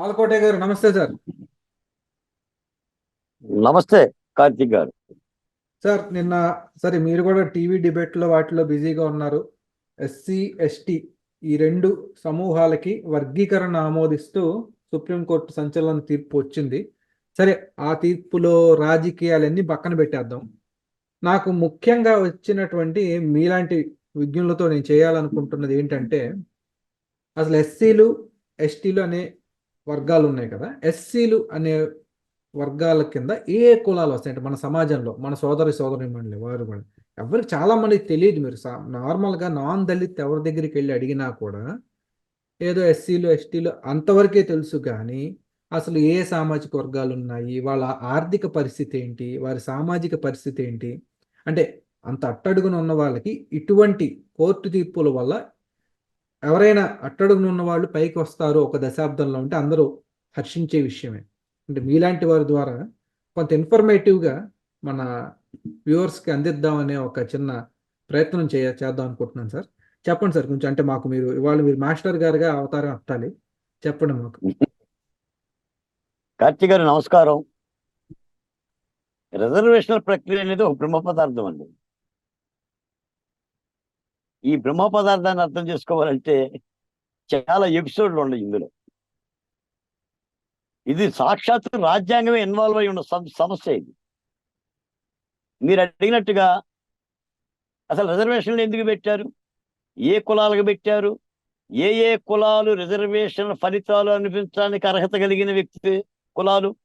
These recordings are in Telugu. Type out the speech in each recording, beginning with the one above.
పాలకోటే గారు నమస్తే సార్. నమస్తే కార్తిక్ గారు. సార్ నిన్న సరే మీరు కూడా టీవీ డిబేట్లో వాటిలో బిజీగా ఉన్నారు. ఎస్సీ ఎస్టీ ఈ రెండు సమూహాలకి వర్గీకరణ ఆమోదిస్తూ సుప్రీంకోర్టు సంచలన తీర్పు వచ్చింది. సరే ఆ తీర్పులో రాజకీయాలన్నీ పక్కన పెట్టేద్దాం. నాకు ముఖ్యంగా వచ్చినటువంటి మీలాంటి విజ్ఞులతో నేను చేయాలనుకుంటున్నది ఏంటంటే అసలు ఎస్సీలు ఎస్టీలు అనే వర్గాలు ఉన్నాయి కదా. ఎస్సీలు అనే వర్గాల కింద ఏ ఏ కులాలు వస్తాయి? అంటే మన సమాజంలో మన సోదరి సోదరి మండలి వారు కూడా. ఎవరికి చాలా మందికి తెలియదు మీరు. సా- నార్మల్గా నాన్ దళిత్ ఎవరి దగ్గరికి వెళ్ళి అడిగినా కూడా ఏదో ఎస్సీలు ఎస్టీలు అంతవరకే తెలుసు కానీ అసలు ఏ సామాజిక వర్గాలు ఉన్నాయి వాళ్ళ ఆర్థిక పరిస్థితి ఏంటి? వారి సామాజిక పరిస్థితి ఏంటి? అంటే అంత అట్టడుగున ఉన్న వాళ్ళకి ఇటువంటి కోర్టు తీర్పుల వల్ల ఎవరైనా అట్టడుగున ఉన్న వాళ్ళు పైకి వస్తారు ఒక దశాబ్దంలో ఉంటే అందరూ హర్షించే విషయమే. అంటే మీలాంటి వారి ద్వారా కొంత ఇన్ఫర్మేటివ్గా మన వ్యూవర్స్కి అందిద్దామనే ఒక చిన్న ప్రయత్నం చేయ చేద్దాం అనుకుంటున్నాను సార్. చెప్పండి సార్ కొంచెం అంటే మాకు మీరు ఇవాళ మీరు మాస్టర్ గారుగా అవతారం అత్తాలి చెప్పండి మాకు. కార్తీక్ గారు నమస్కారం. రిజర్వేషన్ల ప్రక్రియ అనేది ఒక బ్రహ్మ పదార్థం అండి. ఈ బ్రహ్మ పదార్థాన్ని అర్థం చేసుకోవాలంటే చాలా ఎపిసోడ్లు ఉన్నాయి ఇందులో. ఇది సాక్షాత్ రాజ్యాంగమే ఇన్వాల్వ్ అయి ఉన్న సం- సమస్య ఇది. మీరు అడిగినట్టుగా అసలు రిజర్వేషన్లు ఎందుకు పెట్టారు? ఏ కులాలకు పెట్టారు? ఏ ఏ కులాలు రిజర్వేషన్ ఫలితాలు అనిపించడానికి అర్హత కలిగిన వ్యక్తి కులాలు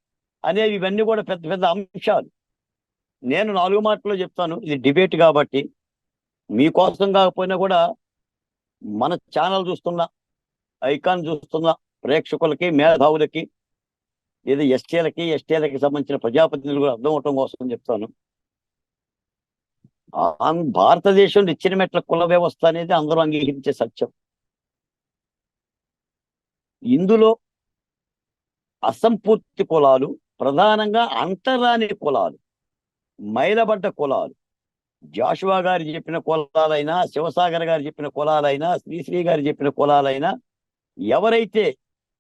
అనేవి ఇవన్నీ కూడా పెద్ద పెద్ద అంశాలు. నేను నాలుగు మాటల్లో చెప్తాను. ఇది డిబేట్ కాబట్టి మీకోసం కాకపోయినా కూడా మన ఛానల్ చూస్తున్న ఐకాన్ చూస్తున్న ప్రేక్షకులకి మేధావులకి లేదా ఎస్టీలకి ఎస్టీలకి సంబంధించిన ప్రజాప్రతినిధులు కూడా అర్థం అవటం కోసం చెప్తాను. భారతదేశం ఇచ్చిన మెట్ల కుల వ్యవస్థ అనేది అందరూ అంగీకరించే సత్యం. ఇందులో అసంపూర్తి కులాలు ప్రధానంగా అంతరాని కులాలు మైలబడ్డ కులాలు జాషువా గారు చెప్పిన కులాలైనా శివసాగర్ గారు చెప్పిన కులాలైనా శ్రీశ్రీ గారు చెప్పిన కులాలైనా ఎవరైతే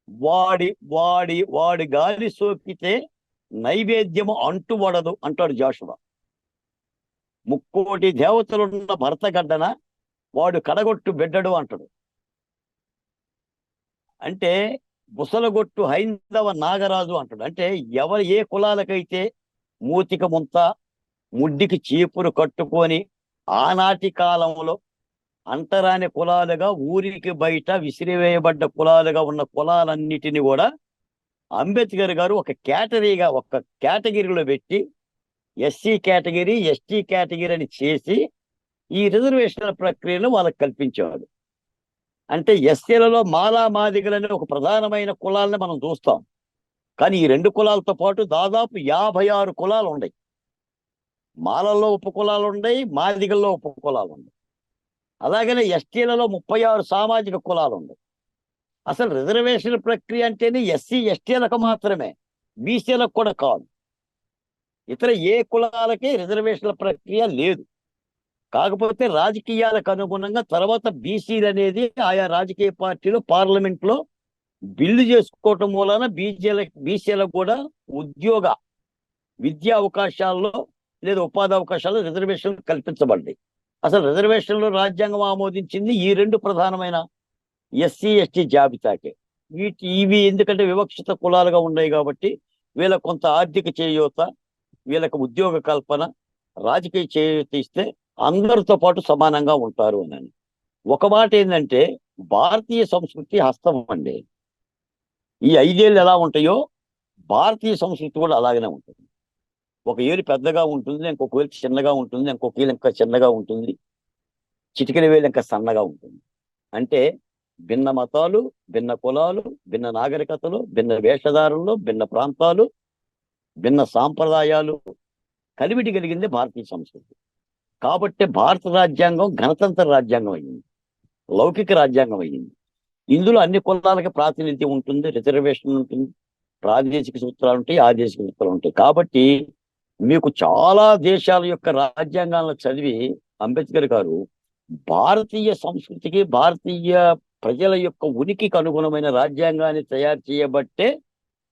వాడి వాడి వాడి గాలి సోకితే నైవేద్యము అంటువడదు అంటాడు జాషువా. ముక్కోటి దేవతలున్న భరత గడ్డన వాడు కడగొట్టు బిడ్డడు అంటాడు. అంటే బుసలగొట్టు హైందవ నాగరాజు అంటాడు. అంటే ఎవరు ఏ కులాలకైతే మూతిక ముంత ముడ్డికి చీపురు కట్టుకొని ఆనాటి కాలంలో అంటరాని కులాలుగా ఊరికి బయట విసిరివేయబడ్డ కులాలుగా ఉన్న కులాలన్నిటిని కూడా అంబేద్కర్ గారు ఒక కేటగిరీగా ఒక కేటగిరీలో పెట్టి ఎస్సీ కేటగిరీ ఎస్టీ కేటగిరీ అని చేసి ఈ రిజర్వేషన్ల ప్రక్రియను వాళ్ళకి కల్పించేవాడు. అంటే ఎస్సీలలో మాలా మాదిగలనే ఒక ప్రధానమైన కులాలని మనం చూస్తాం. కానీ ఈ రెండు కులాలతో పాటు దాదాపు యాభై ఆరు కులాలు ఉన్నాయి మాలల్లో ఉప కులాలు ఉన్నాయి మాదిగల్లో ఉప కులాలు ఉన్నాయి అలాగనే ఎస్టీలలో ముప్పై ఆరు సామాజిక కులాలు ఉన్నాయి అసలు రిజర్వేషన్ ప్రక్రియ అంటేనే ఎస్సీ ఎస్టీలకు మాత్రమే బీసీలకు కూడా కాదు. ఇతర ఏ కులాలకి రిజర్వేషన్ల ప్రక్రియ లేదు. కాకపోతే రాజకీయాలకు అనుగుణంగా తర్వాత బీసీలు అనేది ఆయా రాజకీయ పార్టీలు పార్లమెంట్లో బిల్లు చేసుకోవటం మూలన బీసీల బీసీలకు కూడా ఉద్యోగ విద్యా అవకాశాల్లో లేదా ఉపాధి అవకాశాలు రిజర్వేషన్లు కల్పించబడ్డాయి. అసలు రిజర్వేషన్లు రాజ్యాంగం ఆమోదించింది ఈ రెండు ప్రధానమైన ఎస్సీ ఎస్టీ జాబితాకే. వీటి ఇవి ఎందుకంటే వివక్షిత కులాలుగా ఉన్నాయి కాబట్టి వీళ్ళ కొంత ఆర్థిక చేయూత వీళ్ళకి ఉద్యోగ కల్పన రాజకీయ చేయూత ఇస్తే అందరితో పాటు సమానంగా ఉంటారు అని ఒక మాట ఏంటంటే భారతీయ సంస్కృతి హస్తం అండి. ఈ ఐదేళ్ళు ఎలా ఉంటాయో భారతీయ సంస్కృతి కూడా అలాగనే ఉంటుంది. ఒక ఏలు పెద్దగా ఉంటుంది ఇంకొక వేలు చిన్నగా ఉంటుంది ఇంకొక వేలు ఇంకా చిన్నగా ఉంటుంది. చిటికెల వేలు ఇంకా సన్నగా ఉంటుంది. అంటే భిన్న మతాలు భిన్న కులాలు భిన్న నాగరికతలు భిన్న వేషధారులు భిన్న ప్రాంతాలు భిన్న సాంప్రదాయాలు కలివిడి కలిగింది భారతీయ సంస్కృతి. కాబట్టి భారత రాజ్యాంగం గణతంత్ర రాజ్యాంగం అయింది లౌకిక రాజ్యాంగం అయింది ఇందులో అన్ని కులాలకి ప్రాతినిధ్యం ఉంటుంది రిజర్వేషన్ ఉంటుంది ప్రాదేశిక సూత్రాలు ఉంటాయి ఆదేశిక సూత్రాలు ఉంటాయి. కాబట్టి మీకు చాలా దేశాల యొక్క రాజ్యాంగాలను చదివి అంబేద్కర్ గారు భారతీయ సంస్కృతికి భారతీయ ప్రజల యొక్క ఉనికికి అనుగుణమైన రాజ్యాంగాన్ని తయారు చేయబట్టే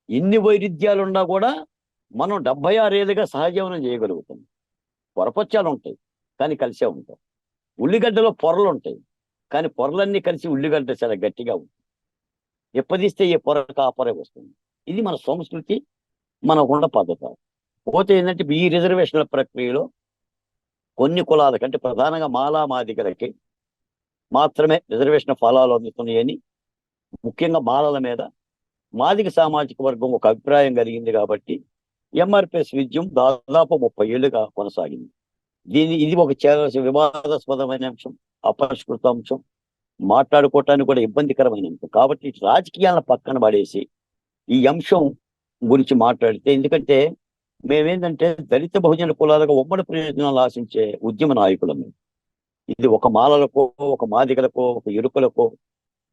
ఇన్ని వైరుధ్యాలున్నా కూడా మనం డెబ్బై ఆరేళ్ళుగా సహజీవనం చేయగలుగుతాం. పొరపచ్చాలు ఉంటాయి కానీ కలిసే ఉంటాం ఉల్లిగడ్డలో పొరలు ఉంటాయి కానీ పొరలన్నీ కలిసి ఉల్లిగడ్డ చాలా గట్టిగా ఉంటుంది ఎప్పదీస్తే ఏ పొర కాపరే వస్తుంది. ఇది మన సంస్కృతి మన ఉండ పద్ధతి. పోతే ఏంటంటే ఈ రిజర్వేషన్ల ప్రక్రియలో కొన్ని కులాలకి అంటే ప్రధానంగా మాలా మాదిగలకి మాత్రమే రిజర్వేషన్ ఫలాలు అందుతున్నాయని ముఖ్యంగా మాలల మీద మాదిగ సామాజిక వర్గం ఒక అభిప్రాయం కలిగింది కాబట్టి ఎంఆర్పిఎస్ విద్యం దాదాపు ముప్పై ఏళ్ళుగా కొనసాగింది. దీని ఇది ఒక చేయాల్సిన వివాదాస్పదమైన అంశం అపరిష్కృత అంశం మాట్లాడుకోవటానికి కూడా ఇబ్బందికరమైన అంశం. కాబట్టి రాజకీయాలను పక్కన పడేసి ఈ అంశం గురించి మాట్లాడితే ఎందుకంటే మేమేంటంటే దళిత బహుజన కులాలకు ఉమ్మడి ప్రయోజనాలు ఆశించే ఉద్యమ నాయకులం ఇది ఒక మాలలకో ఒక మాదిగలకో ఒక ఎరుకలకో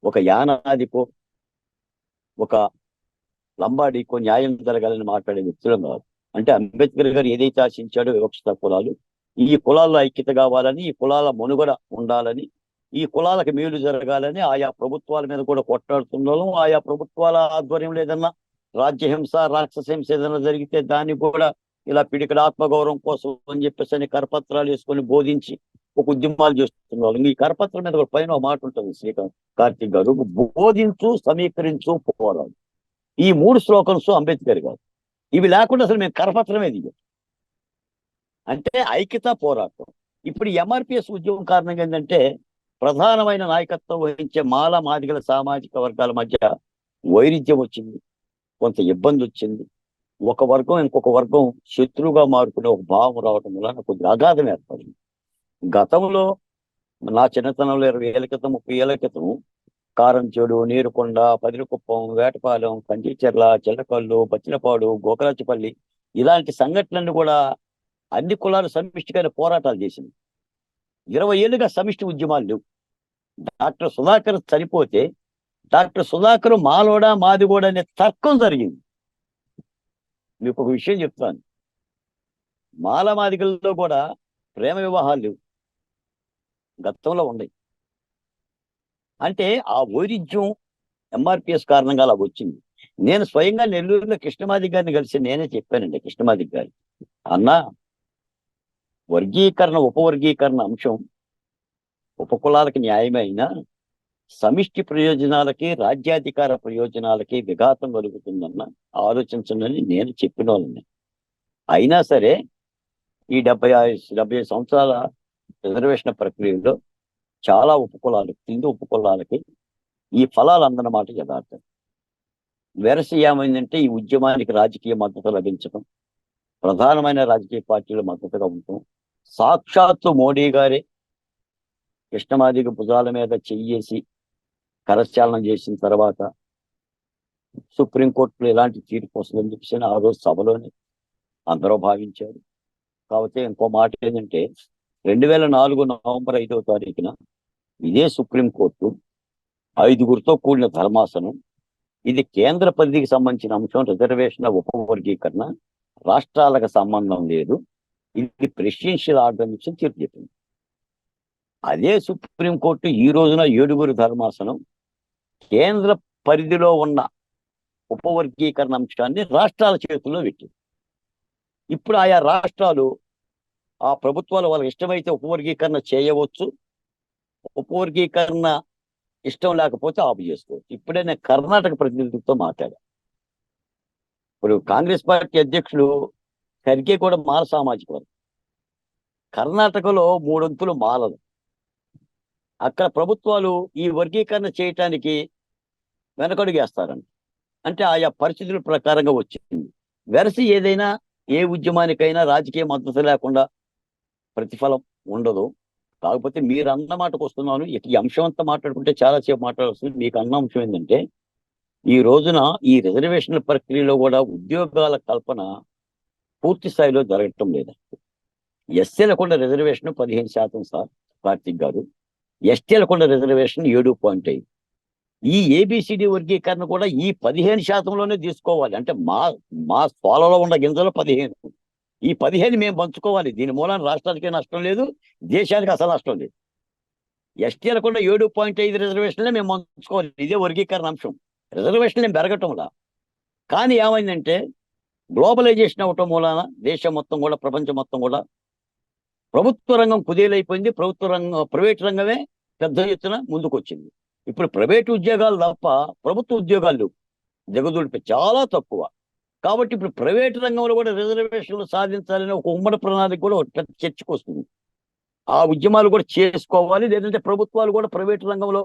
ఒక యానాదికో ఒక లంబాడికో న్యాయం జరగాలని మాట్లాడే వ్యక్తులం కాదు. అంటే అంబేద్కర్ గారు ఏదైతే ఆశించాడో వివక్షత కులాలు ఈ కులాల్లో ఐక్యత కావాలని ఈ కులాల మనుగడ ఉండాలని ఈ కులాలకు మేలు జరగాలని ఆయా ప్రభుత్వాల మీద కూడా కొట్లాడుతున్నాం ఆయా ప్రభుత్వాల ఆధ్వర్యంలో ఏదన్నా రాజ్యహింస రాక్షసహింస ఏదైనా జరిగితే దాన్ని కూడా ఇలా పిడికడ ఆత్మగౌరవం కోసం అని చెప్పేసి అని కరపత్రాలు వేసుకొని బోధించి ఒక ఉద్యమాలు చేస్తున్నారు ఈ కరపత్రం మీద ఒక పైన మాట ఉంటుంది శ్రీకాంత్ కార్తీక్ గారు. బోధించు సమీకరించు పోరాడు. ఈ మూడు శ్లోకన్స్ అంబేద్కర్ గారు. ఇవి లేకుండా అసలు మేము కరపత్రమే దిగాం. అంటే ఐక్యత పోరాటం. ఇప్పుడు ఎంఆర్పిఎస్ ఉద్యమం కారణంగా ఏంటంటే ప్రధానమైన నాయకత్వం వహించే మాల మాదిగల సామాజిక వర్గాల మధ్య వైరుధ్యం వచ్చింది. కొంత ఇబ్బంది వచ్చింది. ఒక వర్గం ఇంకొక వర్గం శత్రువుగా మారుకునే ఒక భావం రావటం వలన కొద్దిగా అగాధం ఏర్పడింది. గతంలో నా చిన్నతనంలో ఇరవై ఏళ్ళ క్రితం ముప్పై ఏళ్ళ క్రితం కారంచేడు నీరుకొండ పదిరికుప్పం వేటపాలెం కంచిచెర్ల చిల్లకల్లు బచ్చినపాడు గోకరాచిపల్లి ఇలాంటి సంఘటనలు కూడా అన్ని కులాలు సమిష్టిగా పోరాటాలు చేసింది. ఇరవై ఏళ్ళుగా సమిష్టి ఉద్యమాలు లేవు. డాక్టర్ సుధాకర్ చనిపోతే డాక్టర్ సుధాకర్ మాలోడా మాదిగోడ అనే తర్కం జరిగింది. మీకు ఒక విషయం చెప్తాను. మాల మాదిగలతో కూడా ప్రేమ వివాహాలు లేవు. గతంలో ఉన్నాయి. అంటే ఆ వైరుధ్యం ఎంఆర్పిఎస్ కారణంగా అలా వచ్చింది. నేను స్వయంగా నెల్లూరులో కృష్ణమాది గారిని కలిసి నేనే చెప్పానండి కృష్ణమాది గారి. అన్న వర్గీకరణ ఉపవర్గీకరణ అంశం ఉపకులాలకి అయినా సమిష్టి ప్రయోజనాలకి రాజ్యాధికార ప్రయోజనాలకి విఘాతం కలుగుతుందన్న ఆలోచించండి నేను చెప్పిన వాళ్ళని అయినా సరే ఈ డెబ్బై డెబ్బై సంవత్సరాల రిజర్వేషన్ ప్రక్రియలో చాలా ఉపకులాలు కింది ఉపకులాలకి ఈ ఫలాలు అందనమాట యథార్థం. వెరసి ఏమైందంటే ఈ ఉద్యమానికి రాజకీయ మద్దతు లభించడం ప్రధానమైన రాజకీయ పార్టీల మద్దతుగా ఉండటం. సాక్షాత్తు మోడీ గారే కృష్ణమాదిగ భుజాల మీద చెయ్యేసి కరచాలనం చేసిన తర్వాత సుప్రీంకోర్టులో ఎలాంటి తీర్పు వస్తుందని చెప్పేసి ఆ రోజు సభలోనే అందరూ భావించారు. కాకపోతే ఇంకో మాట ఏంటంటే రెండు వేల నాలుగు నవంబర్ ఐదవ తారీఖున ఇదే సుప్రీంకోర్టు ఐదుగురితో కూడిన ధర్మాసనం ఇది కేంద్ర పరిధికి సంబంధించిన అంశం రిజర్వేషన్ ఉపవర్గీకరణ రాష్ట్రాలకు సంబంధం లేదు ఇది ప్రెసిడెన్షియల్ ఆర్డర్ నుంచి తీర్పు చెప్పింది. అదే సుప్రీంకోర్టు ఈ రోజున ఏడుగురు ధర్మాసనం కేంద్ర పరిధిలో ఉన్న ఉపవర్గీకరణ అంశాన్ని రాష్ట్రాల చేతుల్లో పెట్టింది. ఇప్పుడు ఆయా రాష్ట్రాలు ఆ ప్రభుత్వాలు వాళ్ళకి ఇష్టమైతే ఉపవర్గీకరణ చేయవచ్చు. ఉపవర్గీకరణ ఇష్టం లేకపోతే ఆపు చేసుకోవచ్చు. ఇప్పుడే నేను కర్ణాటక ప్రతినిధులతో మాట్లాడా. ఇప్పుడు కాంగ్రెస్ పార్టీ అధ్యక్షులు ఖర్గే కూడా మాల సామాజిక వర్గం. కర్ణాటకలో మూడొంతులు మాలలు. అక్కడ ప్రభుత్వాలు ఈ వర్గీకరణ చేయటానికి వెనకడుగేస్తారంట. అంటే ఆయా పరిస్థితుల ప్రకారంగా వచ్చింది. వెరసి ఏదైనా ఏ ఉద్యమానికైనా రాజకీయ మద్దతు లేకుండా ప్రతిఫలం ఉండదు. కాకపోతే మీరు అన్న మాటకు వస్తున్నాను. ఈ అంశం అంతా మాట్లాడుకుంటే చాలాసేపు మాట్లాడాల్సింది. మీకు అన్న అంశం ఏంటంటే ఈ రోజున ఈ రిజర్వేషన్ల ప్రక్రియలో కూడా ఉద్యోగాల కల్పన పూర్తి స్థాయిలో జరగటం లేదు. ఎస్సీల కూడా రిజర్వేషన్ పదిహేను శాతం సార్ కార్తిక్ గారు. ఎస్టీల కూడా రిజర్వేషన్ ఏడు పాయింట్ ఐదు. ఈ ఏబిసిడి వర్గీకరణ కూడా ఈ పదిహేను శాతంలోనే తీసుకోవాలి. అంటే మా మా స్వాలలో ఉన్న గింజలు పదిహేను. ఈ పదిహేను మేము పంచుకోవాలి. దీని మూలాన రాష్ట్రానికి నష్టం లేదు దేశానికి అసలు నష్టం లేదు. ఎస్టీలకు కూడా ఏడు పాయింట్ ఐదు రిజర్వేషన్లే మేము పంచుకోవాలి. ఇదే వర్గీకరణ అంశం. రిజర్వేషన్ ఏం పెరగటంలా? కానీ ఏమైందంటే గ్లోబలైజేషన్ అవటం మూలాన దేశం మొత్తం కూడా ప్రపంచం మొత్తం కూడా ప్రభుత్వ రంగం కుదేలైపోయింది. ప్రభుత్వ రంగం ప్రైవేట్ రంగమే పెద్ద ఎత్తున ముందుకు వచ్చింది ఇప్పుడు ప్రైవేట్ ఉద్యోగాలు తప్ప ప్రభుత్వ ఉద్యోగాలు దిగదుడిపి చాలా తక్కువ. కాబట్టి ఇప్పుడు ప్రైవేట్ రంగంలో కూడా రిజర్వేషన్లు సాధించాలని ఒక ఉమ్మడి ప్రణాళిక కూడా ఒక చర్చకు వస్తుంది. ఆ ఉద్యమాలు కూడా చేసుకోవాలి లేదంటే ప్రభుత్వాలు కూడా ప్రైవేట్ రంగంలో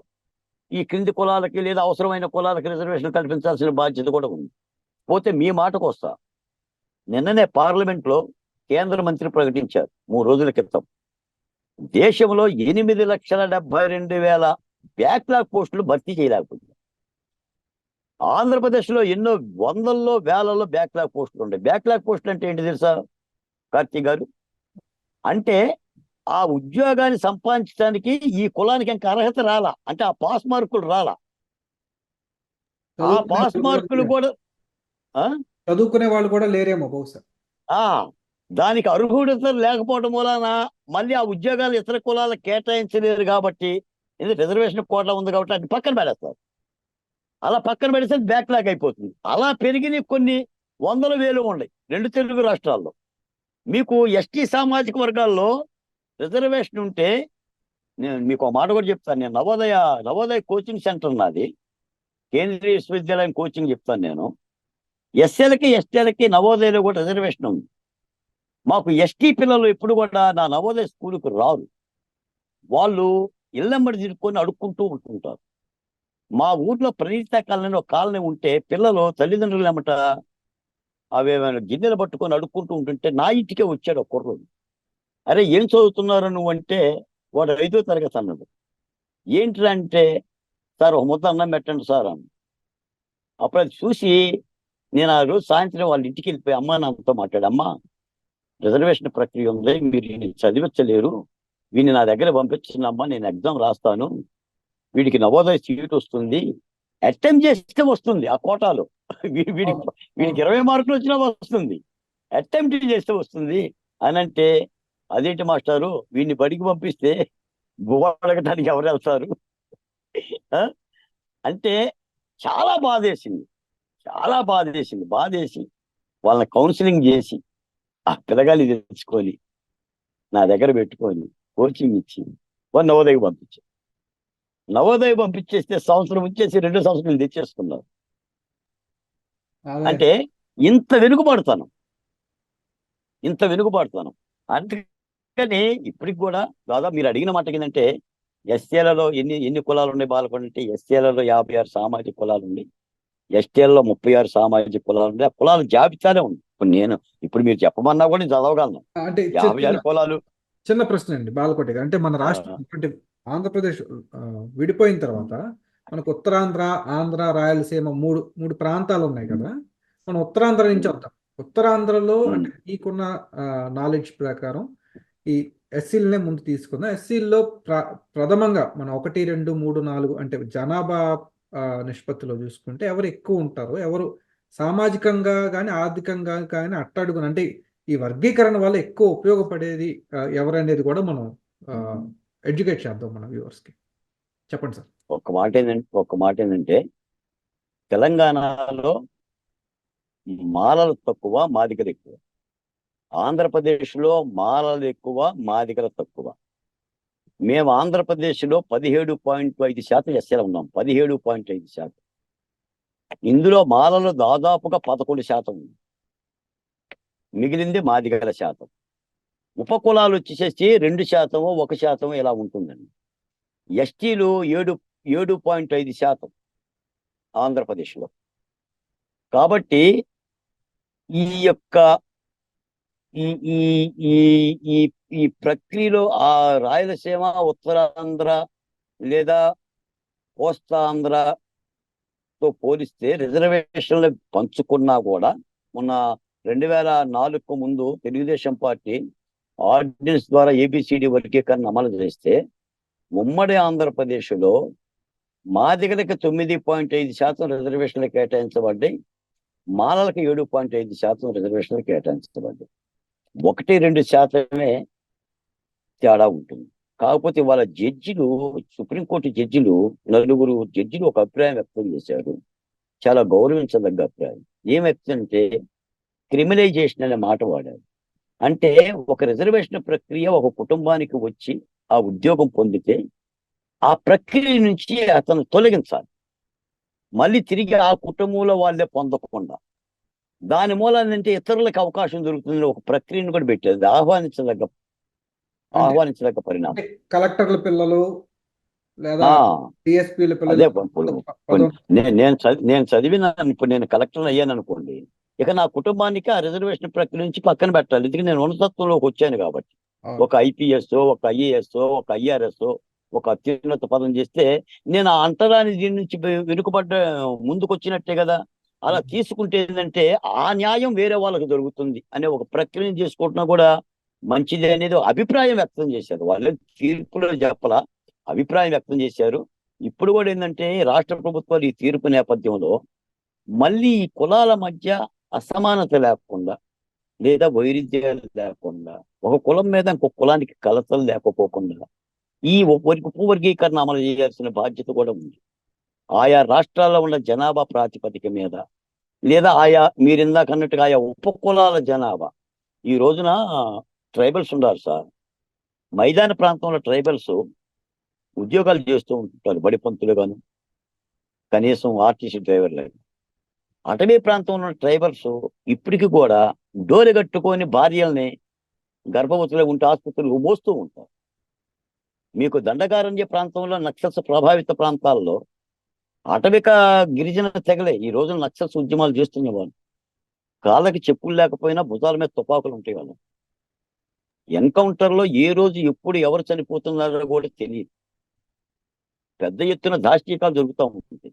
ఈ క్రింది కులాలకి లేదా అవసరమైన కులాలకి రిజర్వేషన్ కల్పించాల్సిన బాధ్యత కూడా ఉంది. పోతే మీ మాటకు వస్తా. నిన్ననే పార్లమెంట్లో కేంద్ర మంత్రి ప్రకటించారు మూడు రోజుల క్రితం. దేశంలో ఎనిమిది లక్షల డెబ్బై రెండు వేల బ్యాక్లాగ్ పోస్టులు భర్తీ చేయలేకపోతుంది ఆంధ్రప్రదేశ్లో ఎన్నో వందల్లో వేలలో బ్యాక్లాగ్ పోస్టులు ఉన్నాయి. బ్యాక్లాగ్ పోస్టులు అంటే ఏంటి తెలుసా? కార్తీక్ గారు? అంటే ఆ ఉద్యోగాన్ని సంపాదించడానికి ఈ కులానికి ఇంకా అర్హత రాలా. అంటే ఆ పాస్ మార్కులు రాలా. ఆ పాస్ మార్కులు కూడా చదువుకునే వాళ్ళు కూడా లేరేమో బహుశా. ఆ దానికి అర్హుడత లేకపోవడం వలన మళ్ళీ ఆ ఉద్యోగాలు ఇతర కులాలకు కేటాయించలేరు కాబట్టి ఇది రిజర్వేషన్ కోట్ల ఉంది కాబట్టి అది పక్కన పెడేస్తారు అలా పక్కన పెడితే బ్యాక్లాగ్ అయిపోతుంది. అలా పెరిగిన కొన్ని వందల వేలు ఉన్నాయి రెండు తెలుగు రాష్ట్రాల్లో. మీకు ఎస్టీ సామాజిక వర్గాల్లో రిజర్వేషన్ ఉంటే నేను మీకు ఒక మాట కూడా చెప్తాను. నేను నవోదయ నవోదయ కోచింగ్ సెంటర్ నాది. కేంద్రీయ విశ్వవిద్యాలయం కోచింగ్ చెప్తాను నేను. ఎస్ఎలకి ఎస్టీలకి నవోదయలో కూడా రిజర్వేషన్ ఉంది. మాకు ఎస్టీ పిల్లలు ఎప్పుడు కూడా నా నవోదయ స్కూల్కి రారు. వాళ్ళు ఇళ్ళమ్మడి తిరుక్కొని అడుక్కుంటూ ఉంటుంటారు. మా ఊర్లో ప్రణీత కాలనీ ఒక కాలనీ ఉంటే పిల్లలు తల్లిదండ్రులు ఏమట అవేమైనా గిన్నెలు పట్టుకొని అడుక్కుంటూ ఉంటుంటే నా ఇంటికే వచ్చాడు ఒక కుర్రోడు. అరే ఏం చదువుతున్నారు నువ్వు అంటే వాడు ఐదో తరగతి అన్నాడు. ఏంటిరా అంటే సార్ ఒక ముద్ద అన్నం పెట్టండి సార్ అని అప్పుడు అది చూసి నేను ఆ రోజు సాయంత్రం వాళ్ళ ఇంటికి వెళ్ళిపోయి అమ్మ నాన్నతో మాట్లాడమ్మా రిజర్వేషన్ ప్రక్రియ ఉంది మీరు చదివించలేరు. వీడిని నా దగ్గర పంపించినమ్మా నేను ఎగ్జామ్ రాస్తాను. వీడికి నవోదయ సీట్ వస్తుంది. అటెంప్ట్ చేస్తే వస్తుంది ఆ కోటాలో. వీడికి వీడికి ఇరవై మార్కులు వచ్చినా వస్తుంది. అటెంప్ట్ చేస్తే వస్తుంది అని అంటే అదేంటి మాస్టారు? వీడిని బడికి పంపిస్తే అడగటానికి ఎవరు వెళ్తారు? అంటే చాలా బాధేసింది. చాలా బాధేసింది. బాధేసి వాళ్ళని కౌన్సిలింగ్ చేసి ఆ పిల్లగాలి తెచ్చుకొని నా దగ్గర పెట్టుకొని కోచింగ్ ఇచ్చి వాళ్ళు నవోదయకి పంపించారు నవోదయ పంపించేస్తే సంవత్సరం వచ్చేసి రెండు సంవత్సరాలు తెచ్చేసుకున్నారు. అంటే ఇంత వెనుకబడతాను. ఇంత వెనుకబడతాను. అందుకని ఇప్పటికి కూడా దాదాపు మీరు అడిగిన మాట ఏంటంటే ఎస్సీలలో ఎన్ని ఎన్ని కులాలు ఉన్నాయి బాలకొండ అంటే ఎస్సీలలో యాభై ఆరు సామాజిక కులాలు ఉన్నాయి. ఎస్టీలలో ముప్పై ఆరు సామాజిక కులాలు ఉన్నాయి. ఆ కులాల జాబితానే ఉంది ఇప్పుడు నేను ఇప్పుడు మీరు చెప్పమన్నా కూడా నేను చదవగలను. యాభై ఆరు కులాలు చిన్న ప్రశ్న అండి బాలకోటి గారు. అంటే మన రాష్ట్రం అంటే ఆంధ్రప్రదేశ్ విడిపోయిన తర్వాత మనకు ఉత్తరాంధ్ర ఆంధ్ర రాయలసీమ మూడు మూడు ప్రాంతాలు ఉన్నాయి కదా మనం ఉత్తరాంధ్ర నుంచి వద్దాం. ఉత్తరాంధ్రలో. అంటే మీకున్న నాలెడ్జ్ ప్రకారం ఈ ఎస్సీలనే ముందు తీసుకుందాం. ఎస్సీల్లో ప్ర ప్రథమంగా మనం ఒకటి రెండు మూడు నాలుగు అంటే జనాభా నిష్పత్తిలో చూసుకుంటే ఎవరు ఎక్కువ ఉంటారు ఎవరు సామాజికంగా కానీ ఆర్థికంగా కానీ అట్టడుగున అంటే ఈ వర్గీకరణ వల్ల ఎక్కువ ఉపయోగపడేది ఎవరనేది కూడా మనం ఎడ్యుకేట్ చేద్దాం మన వ్యూవర్స్కి. చెప్పండి సార్. ఒక్క మాట ఏంటంటే ఒక్క మాట ఏంటంటే తెలంగాణలో మాలలు తక్కువ మాదికలు ఎక్కువ. ఆంధ్రప్రదేశ్లో మాలలు ఎక్కువ మాదికలు తక్కువ. మేము ఆంధ్రప్రదేశ్లో పదిహేడు పాయింట్ ఐదు శాతం ఎస్ఎల్ ఉన్నాం పదిహేడు పాయింట్ ఐదు శాతం. ఇందులో మాలలు దాదాపుగా పదకొండు శాతం. ఉంది మిగిలింది మాదిగల శాతం. ఉపకులాలు వచ్చేసేసి రెండు శాతము ఒక శాతం ఇలా ఉంటుందండి. ఎస్టీలు ఏడు ఏడు పాయింట్ ఐదు శాతం ఆంధ్రప్రదేశ్లో. కాబట్టి ఈ యొక్క ఈ ఈ ఈ ఈ ఈ ప్రక్రియలో ఆ రాయలసీమ ఉత్తరాంధ్ర లేదా కోస్తాంధ్రతో పోలిస్తే రిజర్వేషన్లు పంచుకున్నా కూడా మొన్న రెండు వేల నాలుగుకు ముందు తెలుగుదేశం పార్టీ ఆర్డినెన్స్ ద్వారా ఏబిసిడి వర్గీకరణ అమలు చేస్తే ఉమ్మడి ఆంధ్రప్రదేశ్లో మాదిగలకు తొమ్మిది పాయింట్ ఐదు శాతం రిజర్వేషన్లు కేటాయించబడ్డాయి మాలలకు ఏడు పాయింట్ ఐదు శాతం రిజర్వేషన్లు కేటాయించబడ్డాయి. ఒకటి రెండు శాతమే తేడా ఉంటుంది. కాకపోతే వాళ్ళ జడ్జిలు సుప్రీంకోర్టు జడ్జిలు నలుగురు జడ్జిలు ఒక అభిప్రాయం వ్యక్తం చేశారు. చాలా గౌరవించదగ్గ అభిప్రాయం. ఏం అంటే క్రిమినలైజేషన్ అనే మాట వాడారు. అంటే ఒక రిజర్వేషన్ ప్రక్రియ ఒక కుటుంబానికి వచ్చి ఆ ఉద్యోగం పొందితే ఆ ప్రక్రియ నుంచి అతను తొలగించాలి. మళ్ళీ తిరిగి ఆ కుటుంబంలో వాళ్ళే పొందకుండా. దాని మూలానంటే ఇతరులకు అవకాశం దొరుకుతుంది ఒక ప్రక్రియను కూడా పెట్టారు. అది ఆహ్వానించదగ్గ ఆహ్వానించదగ్గ పరిణామం. కలెక్టర్ల పిల్లలు నేను నేను చదివిన ఇప్పుడు నేను కలెక్టర్ అయ్యాను అనుకోండి. ఇక నా కుటుంబానికి ఆ రిజర్వేషన్ ప్రక్రియ నుంచి పక్కన పెట్టాలి. ఎందుకంటే నేను ఉన్నతత్వంలోకి వచ్చాను కాబట్టి. ఒక ఐపీఎస్ ఒక ఐఏఎస్ ఒక ఐఆర్ఎస్ ఒక అత్యున్నత పదం చేస్తే నేను ఆ అంటరాని దీని నుంచి వెనుకబడ్డ ముందుకు వచ్చినట్టే కదా. అలా తీసుకుంటే ఏంటంటే ఆ న్యాయం వేరే వాళ్ళకి దొరుకుతుంది అనే ఒక ప్రక్రియను చేసుకుంటున్నా కూడా మంచిది అనేది అభిప్రాయం వ్యక్తం చేశారు. వాళ్ళే తీర్పులో చెప్పలా అభిప్రాయం వ్యక్తం చేశారు. ఇప్పుడు కూడా ఏంటంటే రాష్ట్ర ప్రభుత్వాలు ఈ తీర్పు నేపథ్యంలో మళ్ళీ ఈ కులాల మధ్య అసమానత లేకుండా లేదా వైరుధ్యాలు లేకుండా ఒక కులం మీద ఇంకొక కులానికి కలతలు లేకపోకుండా ఈ ఉపవర్గీకరణ అమలు చేయాల్సిన బాధ్యత కూడా ఉంది. ఆయా రాష్ట్రాల్లో ఉన్న జనాభా ప్రాతిపదిక మీద లేదా ఆయా మీరు ఇందాక అన్నట్టుగా ఆయా ఉప కులాల జనాభా. ఈ రోజున ట్రైబల్స్ ఉన్నారు సార్. మైదాన ప్రాంతంలో ట్రైబల్స్ ఉద్యోగాలు చేస్తూ ఉంటారు బడి పంతులు గాను కనీసం ఆర్టీసీ డ్రైవర్లు అటవీ ప్రాంతంలో ఉన్న ట్రైబల్స్ ఇప్పటికి కూడా డోలు కట్టుకొని భార్యల్ని గర్భవతులు ఉంటే ఆసుపత్రులకు మోస్తూ ఉంటారు. మీకు దండకారణ్య ప్రాంతంలో నక్సల్స్ ప్రభావిత ప్రాంతాల్లో అటవిక గిరిజన తెగలే ఈ రోజు నక్సల్స్ ఉద్యమాలు చేస్తున్న వాళ్ళు. కాళ్ళకి చెప్పులు లేకపోయినా భుజాల మీద తుపాకులు ఉంటాయి వాళ్ళు ఎన్కౌంటర్లో ఏ రోజు ఎప్పుడు ఎవరు చనిపోతున్నారో కూడా తెలియదు. పెద్ద ఎత్తున దాష్టీకాలు జరుగుతూ ఉంటుంది.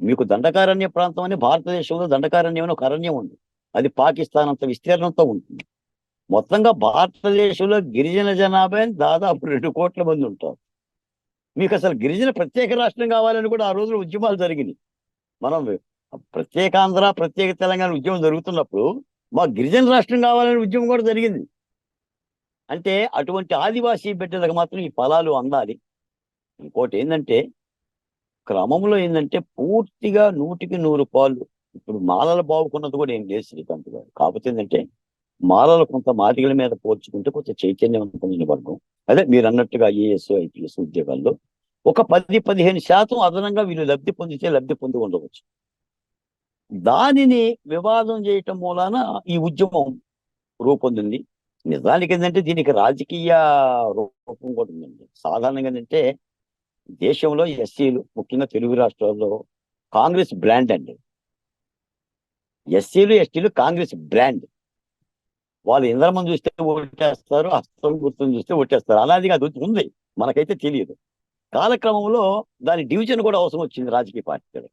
మీకు దండకారణ్య ప్రాంతం అని భారతదేశంలో దండకారణ్యం అని ఒక అరణ్యం ఉంది. అది పాకిస్తాన్ అంత విస్తీర్ణంతో ఉంటుంది. మొత్తంగా భారతదేశంలో గిరిజన జనాభా దాదాపు రెండు కోట్ల మంది ఉంటారు. మీకు అసలు గిరిజన ప్రత్యేక రాష్ట్రం కావాలని కూడా ఆ రోజున ఉద్యమాలు జరిగినాయి. మనం ప్రత్యేక ఆంధ్ర ప్రత్యేక తెలంగాణ ఉద్యమం జరుగుతున్నప్పుడు మా గిరిజన రాష్ట్రం కావాలని ఉద్యమం కూడా జరిగింది. అంటే అటువంటి ఆదివాసీ బిడ్డలకు మాత్రం ఈ ఫలాలు అందాలి. ఇంకోటి ఏంటంటే క్రమంలో ఏంటంటే పూర్తిగా నూటికి నూరు పాలు. ఇప్పుడు మాలలు బాగుకున్నది కూడా ఏం లేదు శ్రీకాంత్ గారు. కాకపోతే ఏంటంటే మాలలు కొంత మాదిగల మీద పోల్చుకుంటే కొంచెం పొందిన వర్గం. అదే మీరు అన్నట్టుగా ఐఏఎస్ ఐపీఎస్ ఉద్యోగాల్లో ఒక పది పదిహేను శాతం అదనంగా వీళ్ళు లబ్ధి పొందితే లబ్ధి పొంది ఉండవచ్చు. దానిని వివాదం చేయటం మూలాన ఈ ఉద్యమం రూపొందింది. నిజానికి ఏంటంటే దీనికి రాజకీయ రూపం కూడా ఉందండి. సాధారణంగా ఏంటంటే దేశంలో ఎస్సీలు ముఖ్యంగా తెలుగు రాష్ట్రాల్లో కాంగ్రెస్ బ్రాండ్ అండి. ఎస్సీలు ఎస్టీలు కాంగ్రెస్ బ్రాండ్. వాళ్ళు ఇంద్రమం చూస్తే ఓటేస్తారు హస్తం గుర్తుని చూస్తే ఓటేస్తారు. అలాగే అది ఉంది. మనకైతే తెలియదు. కాలక్రమంలో దాని డివిజన్ కూడా అవసరం వచ్చింది రాజకీయ పార్టీలు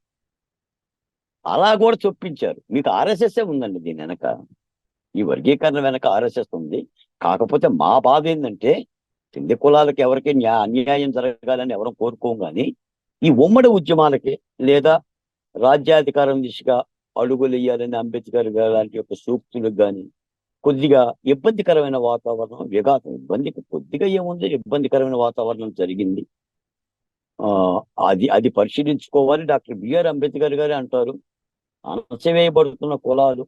అలా కూడా చొప్పించారు. మీకు ఆర్ఎస్ఎస్ ఉందండి దీని వెనక. ఈ వర్గీకరణ వెనక ఆర్ఎస్ఎస్ ఉంది. కాకపోతే మా బాధ ఏంటంటే కింది కులాలకు ఎవరికి న్యా అన్యాయం జరగాలని ఎవరు కోరుకోం కానీ ఈ ఉమ్మడి ఉద్యమాలకి లేదా రాజ్యాధికారం దిశగా అడుగులు వేయాలని అంబేద్కర్ గారు లాంటి యొక్క సూక్తులకు కానీ కొద్దిగా ఇబ్బందికరమైన వాతావరణం విఘాతం ఇబ్బంది కొద్దిగా ఏముంది? ఇబ్బందికరమైన వాతావరణం జరిగింది. ఆ అది అది పరిశీలించుకోవాలి. డాక్టర్ బిఆర్ అంబేద్కర్ గారే అంటారు. అణచివేయబడుతున్న కులాలు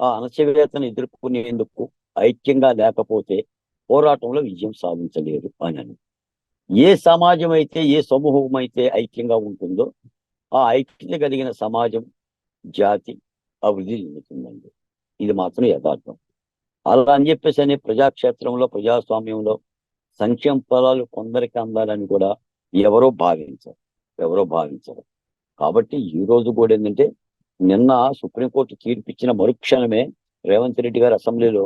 ఆ అణచివేతను ఎదుర్కొనేందుకు ఐక్యంగా లేకపోతే పోరాటంలో విజయం సాధించలేరు అని అని. ఏ సమాజం అయితే ఏ సమూహం అయితే ఐక్యంగా ఉంటుందో ఆ ఐక్యత కలిగిన సమాజం జాతి అభివృద్ధి చెందుతుందండి. ఇది మాత్రం యథార్థం. అలా అని చెప్పేసి అనే ప్రజాక్షేత్రంలో ప్రజాస్వామ్యంలో సంక్షేమ ఫలాలు కొందరికి అందాలని కూడా ఎవరో భావించరు. ఎవరో భావించరు. కాబట్టి ఈ రోజు కూడా ఏంటంటే నిన్న సుప్రీంకోర్టు తీర్పిచ్చిన మరుక్షణమే రేవంత్ రెడ్డి గారు అసెంబ్లీలో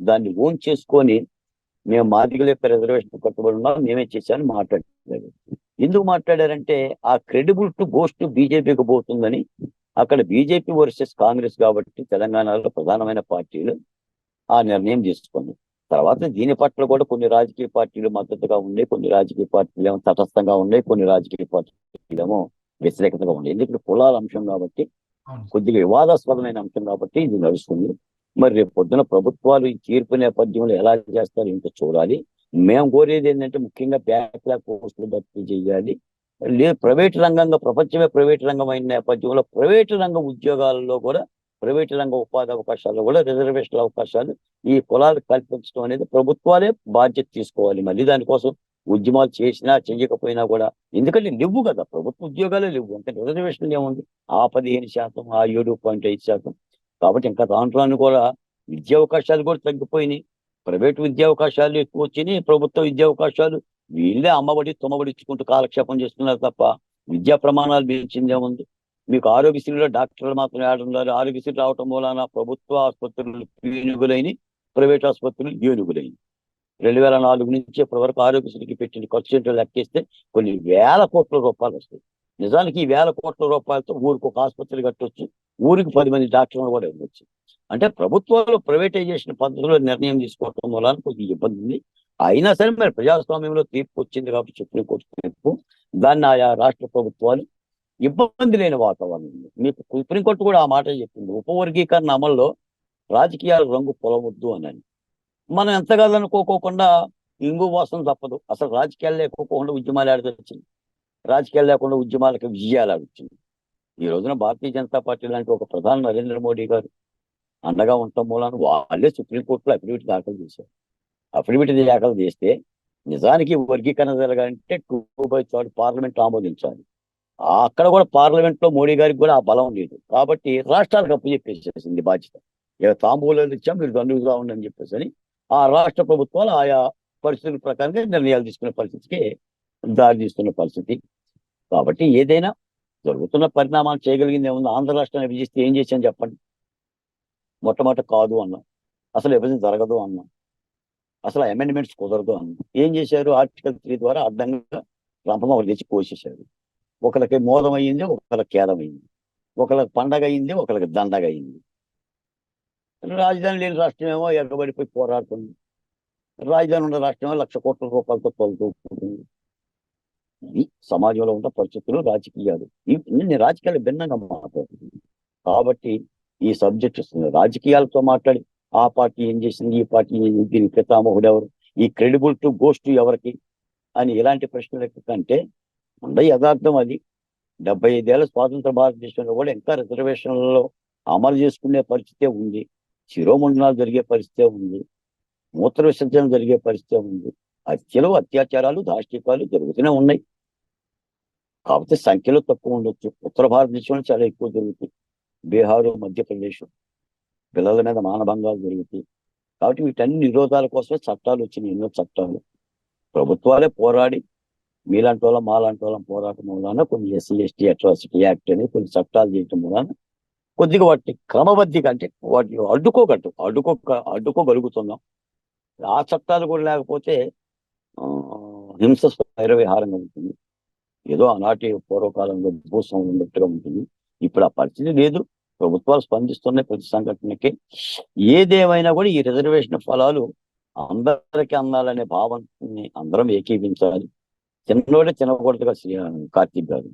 దాన్ని ఓన్ చేసుకొని మేము మాదిగల యొక్క రిజర్వేషన్ కట్టుబడి ఉన్నాం మేమే చేశామని మాట్లాడారు ఎందుకు మాట్లాడారంటే ఆ క్రెడిబుల్ టు గోస్ట్ బీజేపీకి పోతుందని అక్కడ బీజేపీ వర్సెస్ కాంగ్రెస్ కాబట్టి తెలంగాణలో ప్రధానమైన పార్టీలు ఆ నిర్ణయం తీసుకుంది తర్వాత దీని పట్ల కూడా కొన్ని రాజకీయ పార్టీలు మద్దతుగా ఉన్నాయి కొన్ని రాజకీయ పార్టీలు ఏమో తటస్థంగా ఉన్నాయి కొన్ని రాజకీయ పార్టీలు ఏమో వ్యతిరేకతగా ఉన్నాయి. ఎందుకంటే కులాల అంశం కాబట్టి. కొద్దిగా వివాదాస్పదమైన అంశం కాబట్టి ఇది నడుస్తుంది. మరి రేపు పొద్దున ప్రభుత్వాలు ఈ తీర్పు నేపథ్యంలో ఎలా చేస్తారు ఏంటో చూడాలి. మేము కోరేది ఏంటంటే ముఖ్యంగా బ్యాక్లాగ్ పోస్టులు భర్తీ చేయాలి. లేదు ప్రైవేట్ రంగంగా ప్రపంచమే ప్రైవేట్ రంగం అయిన నేపథ్యంలో ప్రైవేట్ రంగ ఉద్యోగాలలో కూడా ప్రైవేట్ రంగ ఉపాధి అవకాశాలు కూడా రిజర్వేషన్ అవకాశాలు ఈ కులాలు కల్పించడం అనేది ప్రభుత్వాలే బాధ్యత తీసుకోవాలి. మళ్ళీ దానికోసం ఉద్యమాలు చేసినా చెయ్యకపోయినా కూడా ఎందుకంటే లేవు కదా. ప్రభుత్వ ఉద్యోగాలే లేవు. అంటే రిజర్వేషన్ ఏముంది? ఆ పదిహేను శాతం ఆ ఏడు పాయింట్ ఐదు శాతం కాబట్టి ఇంకా రాను రాను కూడా విద్యా అవకాశాలు కూడా తగ్గిపోయినాయి. ప్రైవేట్ విద్యా అవకాశాలు ఎక్కువ వచ్చినాయి. ప్రభుత్వ విద్యా అవకాశాలు వీళ్ళే అమ్మఒడి తుమ్మబడి ఇచ్చుకుంటూ కాలక్షేపం చేస్తున్నారు తప్ప విద్యా ప్రమాణాలు పెంచిందే ఉంది. మీకు ఆరోగ్యశ్రీలో డాక్టర్లు మాత్రం ఏడున్నారు ఆరోగ్యశ్రీ రావటం వలన ప్రభుత్వ ఆసుపత్రులు ఏనుగులైన ప్రైవేట్ ఆసుపత్రులు ఏనుగులైనవి రెండు వేల నాలుగు నుంచి ఇప్పటి వరకు ఆరోగ్యశ్రీకి పెట్టిన ఖర్చు ఏంటో లెక్కేస్తే కొన్ని వేల కోట్ల రూపాయలు వస్తాయి. నిజానికి ఈ వేల కోట్ల రూపాయలతో ఊరికి ఒక ఆసుపత్రి కట్టొచ్చు ఊరికి పది మంది డాక్టర్లు కూడా ఇవ్వచ్చు అంటే ప్రభుత్వాలు ప్రైవేటైజేషన్ పద్ధతిలో నిర్ణయం తీసుకోవటం వల్ల కొద్దిగా ఇబ్బంది ఉంది. అయినా సరే మరి ప్రజాస్వామ్యంలో తీర్పు వచ్చింది కాబట్టి సుప్రీంకోర్టు తీర్పు దాన్ని ఆయా రాష్ట్ర ప్రభుత్వాలు ఇబ్బంది లేని వాతావరణం ఉంది. మీకు సుప్రీంకోర్టు కూడా ఆ మాట చెప్పింది. ఉపవర్గీకరణ అమల్లో రాజకీయాల రంగు పొలవద్దు అని. మనం ఎంతగాదనుకోకోకుండా ఇంగు వాసన తప్పదు. అసలు రాజకీయాలు లేకోకుండా ఉద్యమాలు ఆడదొచ్చింది రాజకీయాలు లేకుండా ఉద్యమాలకు విజయాలు ఆడొచ్చింది. ఈ రోజున భారతీయ జనతా పార్టీ లాంటి ఒక ప్రధాని నరేంద్ర మోడీ గారు అండగా ఉండటం మూలాన వాళ్ళే సుప్రీంకోర్టులో అఫిడవిట్ దాఖలు చేశారు. అఫిడవిట్ దాఖలు చేస్తే నిజానికి వర్గీకరణ జరగాలంటే టూ బై థర్డ్ పార్లమెంట్ ఆమోదించాలి. అక్కడ కూడా పార్లమెంట్లో మోడీ గారికి కూడా ఆ బలం లేదు. కాబట్టి రాష్ట్రాలకు అప్పు చెప్పేసేసింది బాధ్యత. ఇక తాంబూలాలు ఇచ్చాం మీరు దండుగా ఉండని చెప్పేసి అని ఆ రాష్ట్ర ప్రభుత్వాలు ఆయా పరిస్థితుల ప్రకారంగా నిర్ణయాలు తీసుకునే పరిస్థితికి దారి తీస్తున్న పరిస్థితి. కాబట్టి ఏదైనా జరుగుతున్న పరిణామాలు చేయగలిగింది ఏముంది? ఆంధ్ర రాష్ట్రాన్ని విభజిస్తే ఏం చేశాను చెప్పండి. మొట్టమొదట కాదు అన్నాం. అసలు విభజన జరగదు అన్నాం. అసలు అమెండ్మెంట్స్ కుదరదు అన్నాం. ఏం చేశారు? ఆర్టికల్ త్రీ ద్వారా అడ్డంగా రంపం ఒకరు తెచ్చి కోసేశారు. ఒకరికి మోదం అయ్యింది ఒకరికి ఖేదం అయింది ఒకరికి పండగ అయింది ఒకరికి దండగ అయింది రాజధాని లేని రాష్ట్రం ఏమో ఎగబడిపోయి పోరాడుతుంది. రాజధాని ఉన్న రాష్ట్రం లక్ష కోట్ల రూపాయలతో తొలతూపుతుంది ఇది సమాజంలో ఉన్న పరిస్థితులు రాజకీయాలు. నేను రాజకీయాలు భిన్నంగా మాట్లాడుతున్నాను కాబట్టి ఈ సబ్జెక్ట్ వస్తుంది. రాజకీయాలతో మాట్లాడి ఆ పార్టీ ఏం చేసింది ఈ పార్టీ దీని పితామహుడు ఎవరు ఈ క్రెడిబుల్ టు గోస్ట్ ఎవరికి అని ఇలాంటి ప్రశ్నల కంటే ఉండ యథార్థం అది. డెబ్బై ఐదేళ్ళ స్వాతంత్ర భారతదేశంలో కూడా ఇంకా రిజర్వేషన్లలో అమలు చేసుకునే పరిస్థితే ఉంది. శిరోమండలాలు జరిగే పరిస్థితే ఉంది. మూత్ర విసర్జన జరిగే పరిస్థితే ఉంది. హత్యలు అత్యాచారాలు దాష్టికాలు జరుగుతూనే ఉన్నాయి. కాకపోతే సంఖ్యలో తక్కువ ఉండొచ్చు. ఉత్తర భారతదేశంలో చాలా ఎక్కువ జరుగుతాయి. బీహారు మధ్యప్రదేశ్ పిల్లల మీద మానభంగాలు జరుగుతాయి. కాబట్టి వీటన్ని నిరోధాల కోసమే చట్టాలు వచ్చినాయి. ఎన్నో చట్టాలు. ప్రభుత్వాలే పోరాడి మీలాంటి వాళ్ళం మాలాంటి వాళ్ళం పోరాటం మూలాన కొన్ని ఎస్సీ ఎస్టీ అట్రాసిటీ యాక్ట్ అని కొన్ని చట్టాలు చేయటం మూలాన కొద్దిగా వాటిని క్రమబద్ధిగా అంటే వాటిని అడ్డుకోగట్టు అడ్డుకో అడ్డుకోగలుగుతున్నాం. ఆ చట్టాలు కూడా లేకపోతే ఆ, హింస స్వైర విహారంగా ఉంటుంది. ఏదో ఆనాటి పూర్వకాలంలో భూసం ఉన్నట్టుగా ఉంటుంది. ఇప్పుడు ఆ పరిస్థితి లేదు. ప్రభుత్వాలు స్పందిస్తున్నాయి ప్రతి సంఘటనకి. ఏదేమైనా కూడా ఈ రిజర్వేషన్ ఫలాలు అందరికీ అందాలనే భావనని అందరం ఏకీపించాలి చిన్నోడే చిన్నకూడదుగా శ్రీ కార్తీక్ గారు.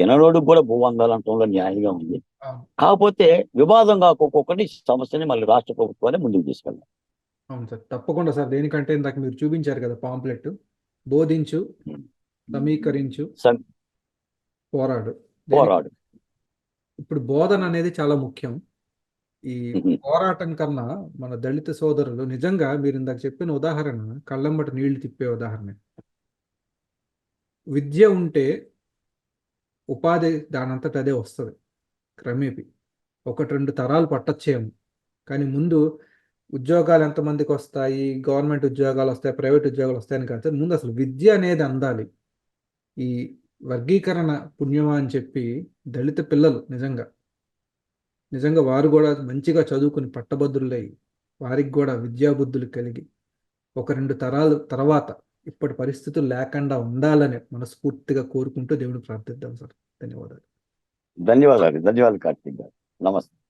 చిన్ననోడికి కూడా భూ అందాలంటంలో న్యాయంగా ఉంది. కాకపోతే వివాదం కాకోకుండా ఈ సమస్యని మళ్ళీ రాష్ట్ర ప్రభుత్వాలే ముందుకు తీసుకెళ్ళాలి. అవును సార్. తప్పకుండా సార్. దేనికంటే ఇందాక మీరు చూపించారు కదా పాంప్లెట్. బోధించు సమీకరించు పోరాడు. పోరాడు. ఇప్పుడు బోధన అనేది చాలా ముఖ్యం. ఈ. పోరాటం కన్నా మన దళిత సోదరులు నిజంగా మీరు ఇందాక చెప్పిన ఉదాహరణ కళ్ళంబట నీళ్ళు తిప్పే ఉదాహరణ. విద్య ఉంటే ఉపాధి దానంతట అదే వస్తుంది క్రమేపీ. ఒకటి రెండు తరాలు పట్టచ్చేమో. కానీ ముందు ఉద్యోగాలు ఎంతమందికి వస్తాయి గవర్నమెంట్ ఉద్యోగాలు వస్తాయి ప్రైవేట్ ఉద్యోగాలు వస్తాయని కాదు. ముందు అసలు విద్య అనేది అందాలి. ఈ వర్గీకరణ పుణ్యమా అని చెప్పి దళిత పిల్లలు నిజంగా నిజంగా వారు కూడా మంచిగా చదువుకుని పట్టభద్రులై వారికి కూడా విద్యాబుద్ధులు కలిగి ఒక రెండు తరాలు తర్వాత ఇప్పటి పరిస్థితులు లేకుండా ఉండాలని మనస్ఫూర్తిగా కోరుకుంటూ దేవుని ప్రార్థిద్దాం సార్. ధన్యవాదాలు. ధన్యవాదాలు ధన్యవాదాలు కార్తీక్ గారు. నమస్తే.